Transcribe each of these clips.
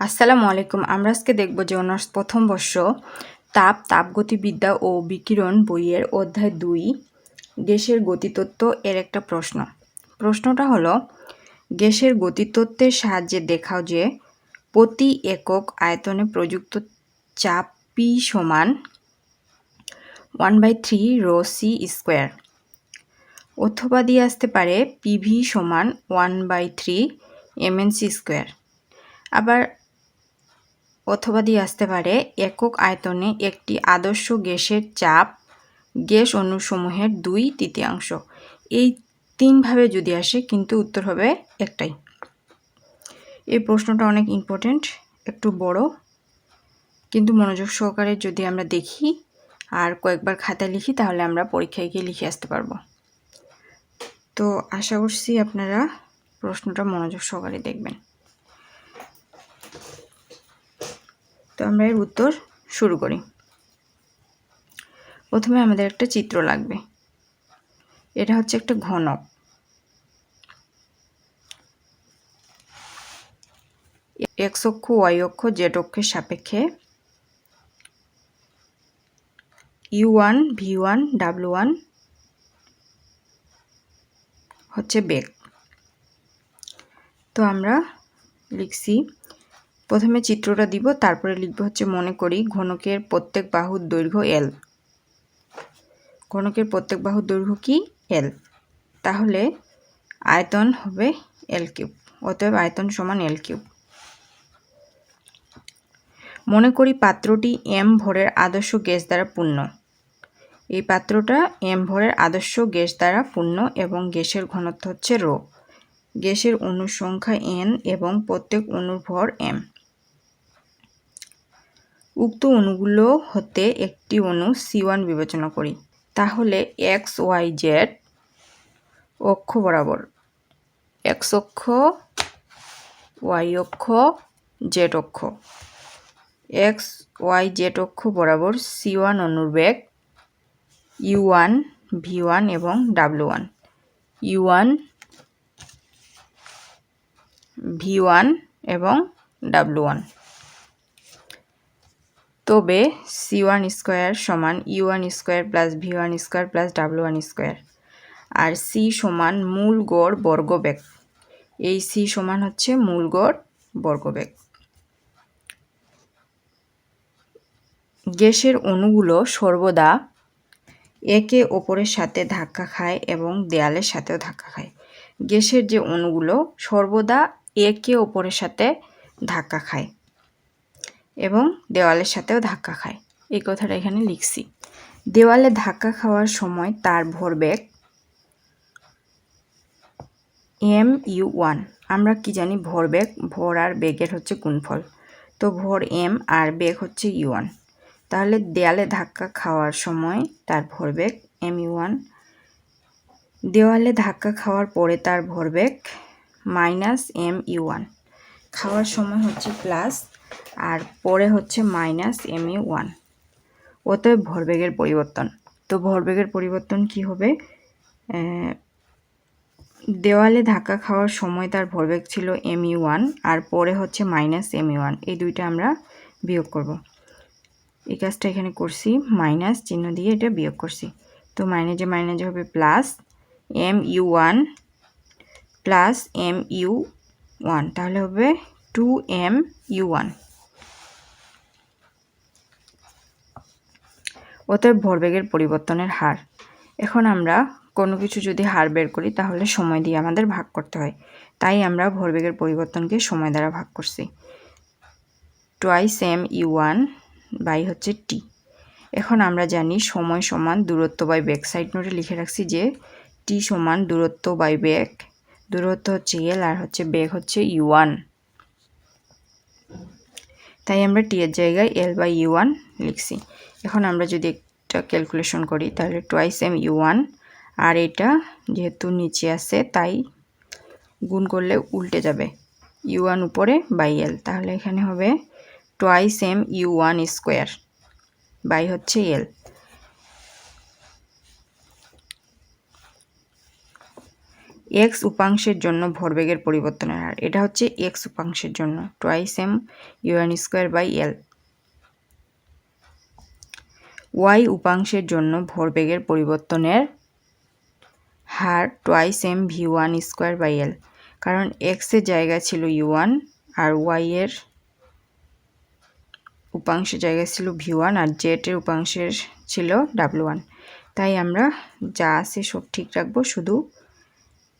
আসসালামু আলাইকুম। আমরা আজকে দেখব যে অনার্স প্রথম বর্ষ তাপ, তাপগতিবিদ্যা ও বিকিরণ বইয়ের অধ্যায় দুই, গ্যাসের গতিতত্ত্ব এর একটা প্রশ্ন। প্রশ্নটা হলো, গ্যাসের গতিতত্ত্বের সাহায্যে দেখাও যে প্রতি একক আয়তনে প্রযুক্ত চাপ পি সমান one by three rho C square অথবা দিয়ে আসতে পারে পিভি সমান one by three MNC square আবার অথবা দিয়ে আসতে পারে। একক আয়তনে একটি আদর্শ গ্যাসের চাপ গ্যাস অণুসমূহের দুই তৃতীয়াংশ। এই তিনভাবে যদি আসে, কিন্তু উত্তর হবে একটাই। এই প্রশ্নটা অনেক ইম্পর্ট্যান্ট একটু বড়, কিন্তু মনোযোগ সহকারে যদি আমরা দেখি আর কয়েকবার খাতায় লিখি, তাহলে আমরা পরীক্ষায় গিয়ে লিখে আসতে পারব। তো আশা করছি আপনারা প্রশ্নটা মনোযোগ সহকারে দেখবেন। তো আমরা এর উত্তর শুরু করি। প্রথমে আমাদের একটা চিত্র লাগবে। এটা হচ্ছে একটা ঘনক। এক্স অক্ষ, ওয়াই অক্ষ, জেড অক্ষের সাপেক্ষে U one, V one, W one হচ্ছে বেগ। তো আমরা লিখছি প্রথমে চিত্রটা দিব, তারপরে লিখব হচ্ছে মনে করি ঘনকের প্রত্যেক বাহুর দৈর্ঘ্য এল ঘনকের প্রত্যেক বাহুর দৈর্ঘ্য কি? এল তাহলে আয়তন হবে এল কিউব, অতএব আয়তন সমান এল কিউব। মনে করি পাত্রটি এম ভরের আদর্শ গ্যাস দ্বারা পূর্ণ। এই পাত্রটা এম ভরের আদর্শ গ্যাস দ্বারা পূর্ণ এবং গ্যাসের ঘনত্ব হচ্ছে রো। গ্যাসের অণুর সংখ্যা এন এবং প্রত্যেক অণুর ভর এম উক্ত অণুগুলো হতে একটি অণু সি ওয়ান বিবেচনা করি। তাহলে এক্স ওয়াই জেড অক্ষ বরাবর। এক্স অক্ষ ওয়াই অক্ষ জেড অক্ষ। এক্স ওয়াই জেড অক্ষ বরাবর সি ওয়ান অণুর বেগ ইউ ওয়ান ভি ওয়ান এবং W one U one V one এবং ডাব্লু ওয়ান তবে সি ওয়ান স্কোয়ার সমান U one square plus V one square plus W one square আর C সমান মূল গড় বর্গবেগ। এই সি সমান হচ্ছে মূল গড় বর্গবেগ। গ্যাসের অণুগুলো সর্বদা একে অপরের সাথে ধাক্কা খায় এবং দেয়ালের সাথেও ধাক্কা খায়। গ্যাসের যে অণুগুলো সর্বদা একে অপরের সাথে ধাক্কা খায়। এবং দেওয়ালের সাথেও ধাক্কা খায়। এই কথাটা এখানে লিখছি। দেওয়ালে ধাক্কা খাওয়ার সময় তার ভরবেগ এম ইউ ওয়ান। আমরা কি জানি ভরবেগ ভর আর বেগের হচ্ছে গুণফল। তো ভর এম আর বেগ হচ্ছে ইউ ওয়ান। তাহলে দেয়ালে ধাক্কা খাওয়ার সময় তার ভরবেগ এম ইউ ওয়ান। দেওয়ালে ধাক্কা খাওয়ার পরে তার ভরবেগ মাইনাস এম ইউ ওয়ান। খাওয়ার সময় হচ্ছে প্লাস আর পরে হচ্ছে মাইনাস এম ইউ ওয়ান। অতএব ভরবেগের পরিবর্তন। তো ভরবেগের পরিবর্তন কি হবে? দেওয়ালে ধাক্কা খাওয়ার সময় তার ভরবেগ ছিল এম ইউ ওয়ান আর পরে হচ্ছে মাইনাস এম ইউ ওয়ান। এই দুইটা আমরা বিয়োগ করব। এই কাজটা এখানে করছি। মাইনাস চিহ্ন দিয়ে এটা বিয়োগ করছি। তো মাইনাসে মাইনাসে হবে plus M U one plus M U one. তাহলে হবে টু এম ইউ ওয়ান অতএব ভরবেগের পরিবর্তনের হার। এখন আমরা কোনো কিছু যদি হার বের করি, তাহলে সময় দিয়ে আমাদের ভাগ করতে হয়। তাই আমরা ভরবেগের পরিবর্তনকে সময় দ্বারা ভাগ করছি। Twice M U one by হচ্ছে টি এখন আমরা জানি সময় সমান দূরত্ব বাই বেগ সাইড নোটে লিখে রাখছি যে টি সমান দূরত্ব বাই বেগ দূরত্ব হচ্ছে এল আর হচ্ছে বেগ হচ্ছে ইউ ওয়ান তাই আমরা টি এর জায়গায় এল বাই ইউ ওয়ান লিখছি। এখন আমরা যদি একটা ক্যালকুলেশন করি, তাহলে টোয়াইস এম ইউ ওয়ান আর এটা যেহেতু নিচে আছে, তাই গুণ করলে উল্টে যাবে। ইউ ওয়ান উপরে বাই এল তাহলে এখানে হবে twice M U one square by হচ্ছে এল এক্স উপাংশের জন্য ভরবেগের পরিবর্তনের হার এটা হচ্ছে এক্স উপাংশের জন্য twice M UN square by L Y উপাংশের জন্য ভরবেগের পরিবর্তনের হার twice M V one square by L কারণ এক্সের জায়গা ছিল ইউ ওয়ান আর ওয়াই এর উপাংশের জায়গা ছিল ভি ওয়ান আর জেটের উপাংশের ছিল ডাব্লু ওয়ান তাই আমরা যা আছে সব ঠিক রাখব, শুধু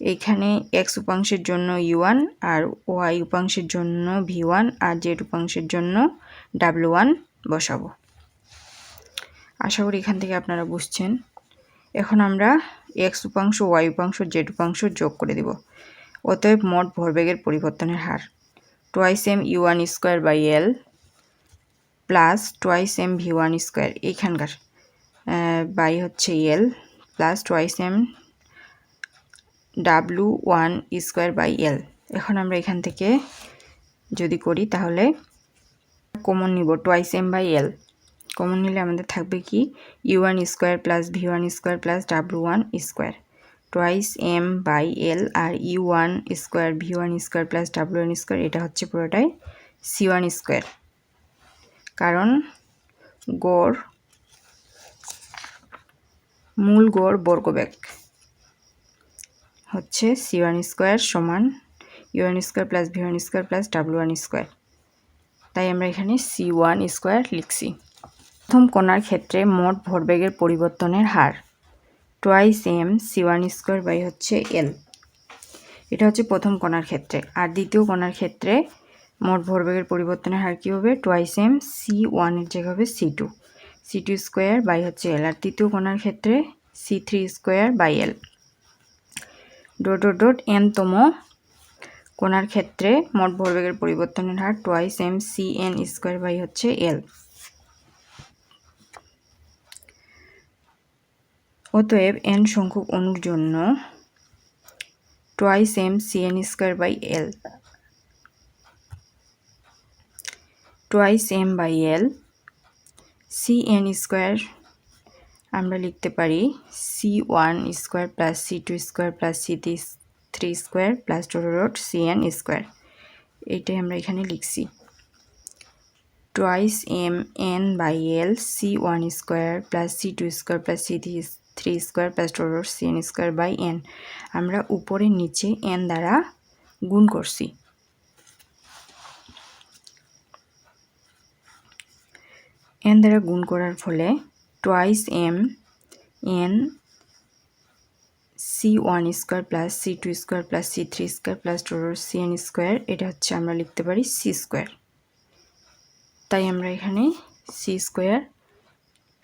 এখানে এক্স উপাংশের জন্য ইউ ওয়ান আর ওয়াই উপাংশের জন্য ভি ওয়ান আর জেড উপাংশের জন্য ডাব্লু ওয়ান বসাবো। আশা করি এখান থেকে আপনারা বুঝছেন। এখন আমরা এক্স উপাংশ ওয়াই উপাংশ জেড উপাংশ যোগ করে দেব। অতএব মোট ভরবেগের পরিবর্তনের হার twice M U one square by L plus twice M V one square এইখানকার বাই হচ্ছে L plus twice M W one square by L. এখন আমরা এখান থেকে যদি করি তাহলে কমন নিব twice M by L common নিলে আমাদের থাকবে কি U one square plus V one square plus W one square twice M by L R U one square V one square plus W one square এটা হচ্ছে পুরোটাই C one square কারণ গড়, মূল গড় বর্গবেগ হচ্ছে সি ওয়ান স্কোয়ার সমান U one square plus V one square plus W one square তাই আমরা এখানে সি ওয়ান স্কোয়ার লিখছি। প্রথম কোণার ক্ষেত্রে মোট ভরবেগের পরিবর্তনের হার twice M C one square by হচ্ছে এল এটা হচ্ছে প্রথম কোণার ক্ষেত্রে। আর দ্বিতীয় কোণার ক্ষেত্রে মোট ভরবেগের পরিবর্তনের হার কী হবে? টোয়াইস এম সি ওয়ানের জায়গা হবে C two C two square by হচ্ছে এল আর তৃতীয় কোণার ক্ষেত্রে C three square by L dot dot dot এনতম কোণার ক্ষেত্রে মোট ভরবেগের পরিবর্তনের হার twice M C N square by হচ্ছে এল অতএব এন সংখ্যক অণুর জন্য twice M C N square by L twice M by L C N square আমরা লিখতে পারি C one square plus C two square plus C three square plus road C N square এইটাই আমরা এখানে লিখছি। Twice M N by L C one square plus C two square plus C three square plus road C N square by N আমরা উপরে নিচে N দ্বারা গুণ করছি। এন দ্বারা গুণ করার ফলে twice M N C one square plus C two square plus C three square plus tore C N square এটা হচ্ছে আমরা লিখতে পারি সি স্কোয়ার তাই আমরা এখানে সি স্কোয়ার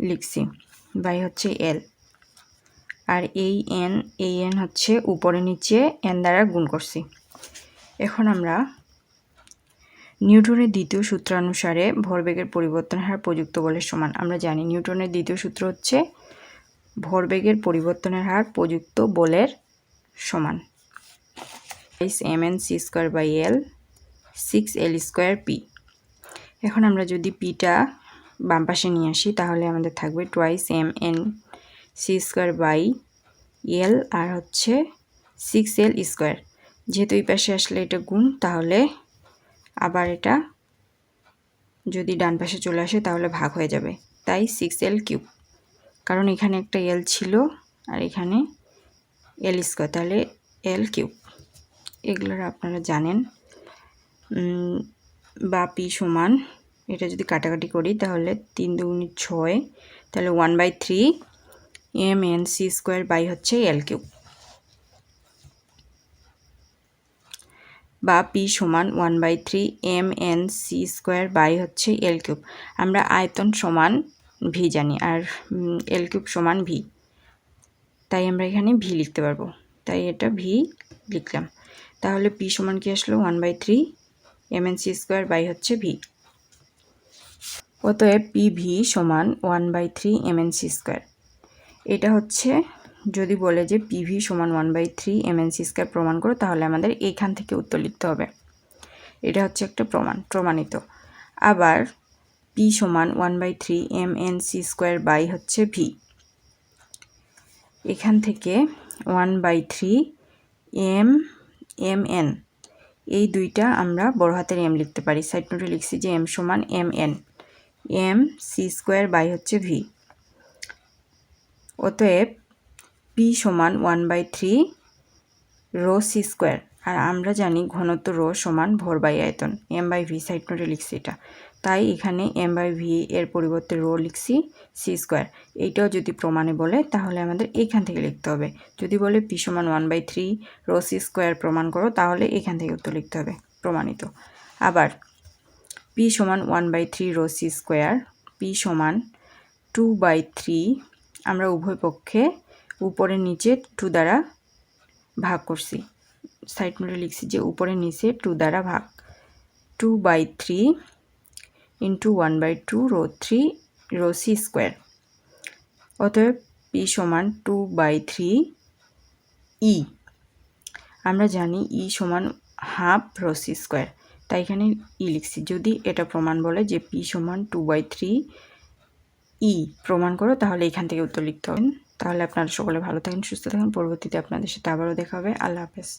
লিখছি বাই হচ্ছে এল আর এই এন এই এন হচ্ছে উপরে নিচে এন দ্বারা গুণ করছি। এখন আমরা নিউটনের দ্বিতীয় সূত্রানুসারে ভরবেগের পরিবর্তন হার প্রযুক্ত বলের সমান। আমরা জানি নিউটনের দ্বিতীয় সূত্র হচ্ছে ভরবেগের পরিবর্তনের হার প্রযুক্ত বলের সমান। M N C square by L six L square P. এখন আমরা যদি পিটা বাম পাশে নিয়ে আসি, তাহলে আমাদের থাকবে twice M N C square by L আর হচ্ছে সিক্স এল স্কোয়ার। যেহেতু এই পাশে আসলে এটা গুণ, তাহলে আবার এটা যদি ডান পাশে চলে আসে তাহলে ভাগ হয়ে যাবে। তাই সিক্স এল কিউব কারণ এখানে একটা এল ছিল আর এখানে এল স্কোয়ার তাহলে এল কিউব এগুলোর আপনারা জানেন। বা পি সমান, এটা যদি কাটাকাটি করি তাহলে তিন দুগুণি ছয়, তাহলে one by three M N C square by হচ্ছে এল কিউব বা পি সমান one by three M N C square by হচ্ছে এল কিউব। আমরা আয়তন সমান ভি জানি আর এল কিউব সমান ভি। তাই আমরা এখানে ভি লিখতে পারব। তাই এটা ভি লিখলাম। তাহলে পি সমান কি আসলো? One by three M N C square by হচ্ছে ভি। অতএব পি ভি সমান one by three M N C square. এটা হচ্ছে যদি বলে যে পিভি সমান one by three MNC square প্রমাণ করো, তাহলে আমাদের এইখান থেকে উত্তর লিখতে হবে। এটা হচ্ছে একটা প্রমাণ, প্রমাণিত। আবার পি সমান one by three M N C square by হচ্ছে ভি এখান থেকে one by three M M N এই দুইটা আমরা বড় হাতের এম লিখতে পারি। সাইড নোটে লিখছি যে এম সমান M N M C square by হচ্ছে ভি অতএব পি সমান one by three rho C square আর আমরা জানি ঘনত্ব রো সমান ভর বাই আয়তন এম বাই ভি সাইড নোটে লিখছি এটা। তাই এখানে এম বাই ভি এর পরিবর্তে রো লিখছি সি স্কোয়ার এইটাও যদি প্রমাণে বলে, তাহলে আমাদের এখান থেকে লিখতে হবে। যদি বলে পি সমান one by three rho C square প্রমাণ করো, তাহলে এখান থেকে উত্তর লিখতে হবে, প্রমাণিত। আবার পি সমান one by three rho C square P সমান টু বাই থ্রি আমরা উভয় পক্ষে উপরে নিচে টু দ্বারা ভাগ করছি। সাইড নোটে লিখছি যে উপরে নিচে টু দ্বারা ভাগ। Two by three into one by two rho three rho C square. অতএব পি সমান টু বাই থ্রি ই। আমরা জানি ই সমান হাফ রো সি স্কোয়ার। তাই এখানে ই লিখছি। যদি এটা প্রমাণ বলে যে পি সমান টু বাই থ্রি ই প্রমাণ করো, তাহলে এখান থেকে উত্তর লিখতে হবে। তাহলে আপনারা সকলে ভালো থাকেন, সুস্থ থাকেন। পরবর্তীতে আপনাদের সাথে আবারও দেখা হবে। আল্লাহ হাফেজ।